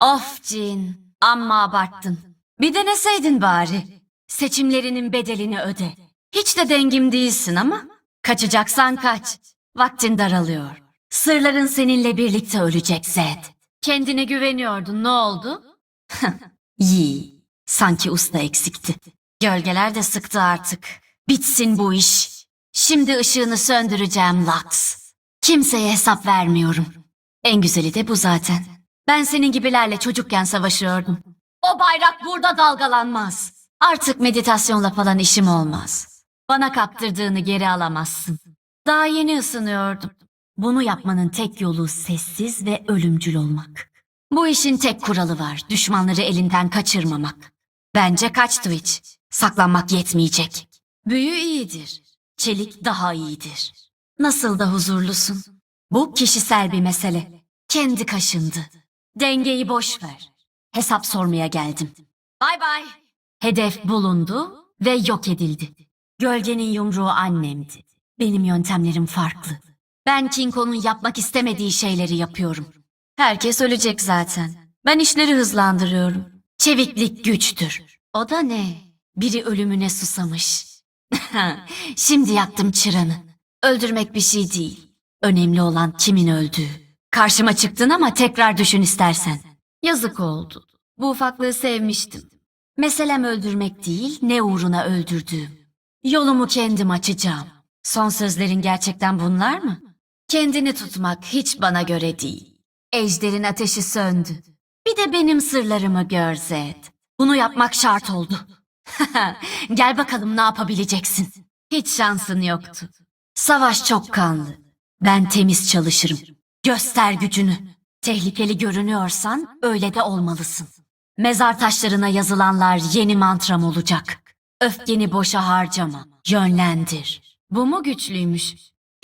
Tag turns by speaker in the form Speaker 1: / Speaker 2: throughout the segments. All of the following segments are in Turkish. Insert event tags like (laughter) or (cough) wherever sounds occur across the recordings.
Speaker 1: Of Cin, amma abarttın. Bir deneseydin bari. Seçimlerinin bedelini öde. Hiç de dengim değilsin ama kaçacaksan kaç. Vaktin daralıyor. Sırların seninle birlikte ölecek Zed. Kendine güveniyordun ne oldu? (laughs) Yi. Sanki usta eksikti. Gölgeler de sıktı artık. Bitsin bu iş. Şimdi ışığını söndüreceğim Lux. Kimseye hesap vermiyorum. En güzeli de bu zaten. Ben senin gibilerle çocukken savaşıyordum. O bayrak burada dalgalanmaz. Artık meditasyonla falan işim olmaz. Bana kaptırdığını geri alamazsın. Daha yeni ısınıyordum. Bunu yapmanın tek yolu sessiz ve ölümcül olmak. Bu işin tek kuralı var. Düşmanları elinden kaçırmamak. Bence kaç Twitch. Saklanmak yetmeyecek. Büyü iyidir. Çelik daha iyidir. Nasıl da huzurlusun. Bu kişisel bir mesele. Kendi kaşındı. Dengeyi boş ver. Hesap sormaya geldim. Bay bay. Hedef bulundu ve yok edildi. Gölgenin yumruğu annemdi. Benim yöntemlerim farklı. Ben King Kong'un yapmak istemediği şeyleri yapıyorum. Herkes ölecek zaten. Ben işleri hızlandırıyorum. Çeviklik güçtür. O da ne? Biri ölümüne susamış. (laughs) Şimdi yaktım çıranı. Öldürmek bir şey değil. Önemli olan kimin öldüğü. Karşıma çıktın ama tekrar düşün istersen. Yazık oldu. Bu ufaklığı sevmiştim. Meselem öldürmek değil, ne uğruna öldürdüğüm. Yolumu kendim açacağım. Son sözlerin gerçekten bunlar mı? Kendini tutmak hiç bana göre değil. Ejderin ateşi söndü. Bir de benim sırlarımı gör Zed. Bunu yapmak şart oldu. (laughs) Gel bakalım ne yapabileceksin. Hiç şansın yoktu. Savaş çok kanlı. Ben temiz çalışırım. Göster gücünü. Tehlikeli görünüyorsan öyle de olmalısın. Mezar taşlarına yazılanlar yeni mantram olacak. Öfkeni boşa harcama. Yönlendir. Bu mu güçlüymüş?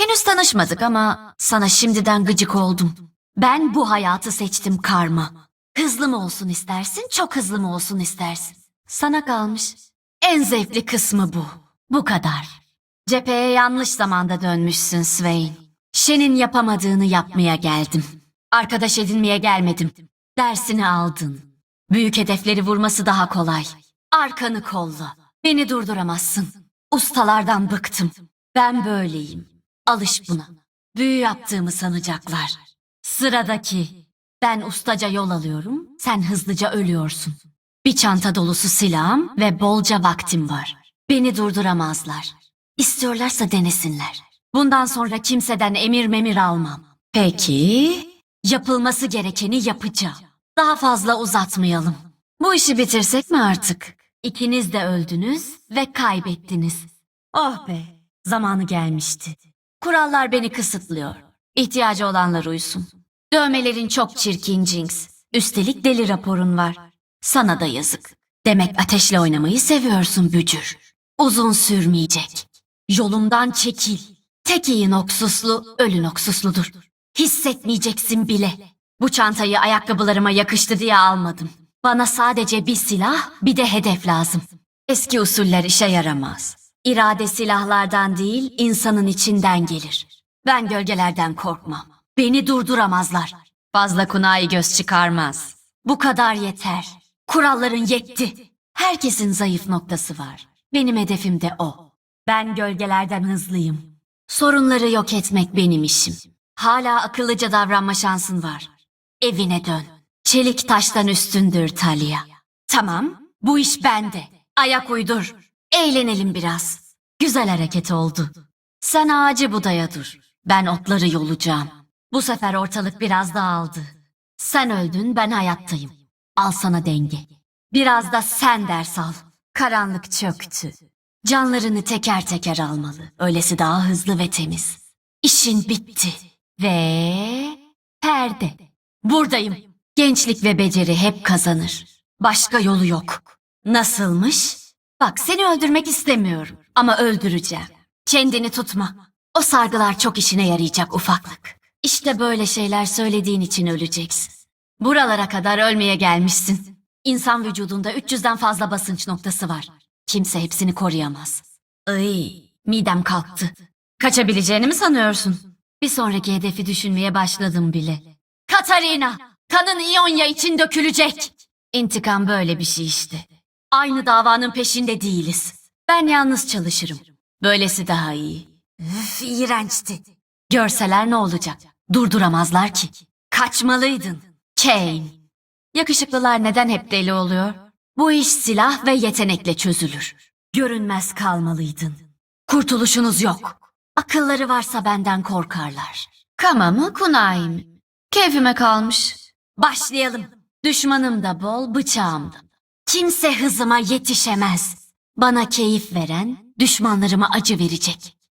Speaker 1: Henüz tanışmadık ama sana şimdiden gıcık oldum. Ben bu hayatı seçtim karma. Hızlı mı olsun istersin, çok hızlı mı olsun istersin? Sana kalmış. En zevkli kısmı bu. Bu kadar. Cepheye yanlış zamanda dönmüşsün Swain. Shen'in yapamadığını yapmaya geldim. Arkadaş edinmeye gelmedim. Dersini aldın. Büyük hedefleri vurması daha kolay. Arkanı kolla. Beni durduramazsın. Ustalardan bıktım. Ben böyleyim. Alış buna. Büyü yaptığımı sanacaklar. Sıradaki. Ben ustaca yol alıyorum, sen hızlıca ölüyorsun. Bir çanta dolusu silahım ve bolca vaktim var. Beni durduramazlar. İstiyorlarsa denesinler. Bundan sonra kimseden emir memir almam. Peki, yapılması gerekeni yapacağım. Daha fazla uzatmayalım. Bu işi bitirsek mi artık? İkiniz de öldünüz ve kaybettiniz. Oh be, zamanı gelmişti. Kurallar beni kısıtlıyor. İhtiyacı olanlar uysun. Dövmelerin çok çirkin Jinx. Üstelik deli raporun var. Sana da yazık. Demek ateşle oynamayı seviyorsun bücür. Uzun sürmeyecek. Yolumdan çekil. Tek iyi noksuslu ölü noksusludur. Hissetmeyeceksin bile. Bu çantayı ayakkabılarıma yakıştı diye almadım. Bana sadece bir silah, bir de hedef lazım. Eski usuller işe yaramaz. İrade silahlardan değil, insanın içinden gelir. Ben gölgelerden korkmam. Beni durduramazlar. Fazla kunayi göz çıkarmaz. Bu kadar yeter. Kuralların yetti. Herkesin zayıf noktası var. Benim hedefim de o. Ben gölgelerden hızlıyım. Sorunları yok etmek benim işim. Hala akıllıca davranma şansın var. Evine dön. Çelik taştan üstündür Talia. Tamam, bu iş bende. Ayak uydur. Eğlenelim biraz. Güzel hareket oldu. Sen ağacı budaya dur. Ben otları yolacağım. Bu sefer ortalık biraz dağıldı. Sen öldün, ben hayattayım. Al sana denge. Biraz da sen ders al. Karanlık çöktü. Canlarını teker teker almalı. Öylesi daha hızlı ve temiz. İşin bitti. Ve perde. Buradayım. Gençlik ve beceri hep kazanır. Başka yolu yok. Nasılmış? Bak seni öldürmek istemiyorum ama öldüreceğim. Kendini tutma. O sargılar çok işine yarayacak ufaklık. İşte böyle şeyler söylediğin için öleceksin. Buralara kadar ölmeye gelmişsin. İnsan vücudunda 300'den fazla basınç noktası var. Kimse hepsini koruyamaz. Iy, midem kalktı. Kaçabileceğini mi sanıyorsun? Bir sonraki hedefi düşünmeye başladım bile. Katarina! Kanın İonya için dökülecek. İntikam böyle bir şey işte. Aynı davanın peşinde değiliz. Ben yalnız çalışırım. Böylesi daha iyi. Üf, iğrençti. Görseler ne olacak? Durduramazlar ki. Kaçmalıydın. Kane. Yakışıklılar neden hep deli oluyor? Bu iş silah ve yetenekle çözülür. Görünmez kalmalıydın. Kurtuluşunuz yok. Akılları varsa benden korkarlar. Kama mı kunai? Keyfime kalmış. Başlayalım. Düşmanım da bol, bıçağım da. Kimse hızıma yetişemez. Bana keyif veren, düşmanlarıma acı verecek.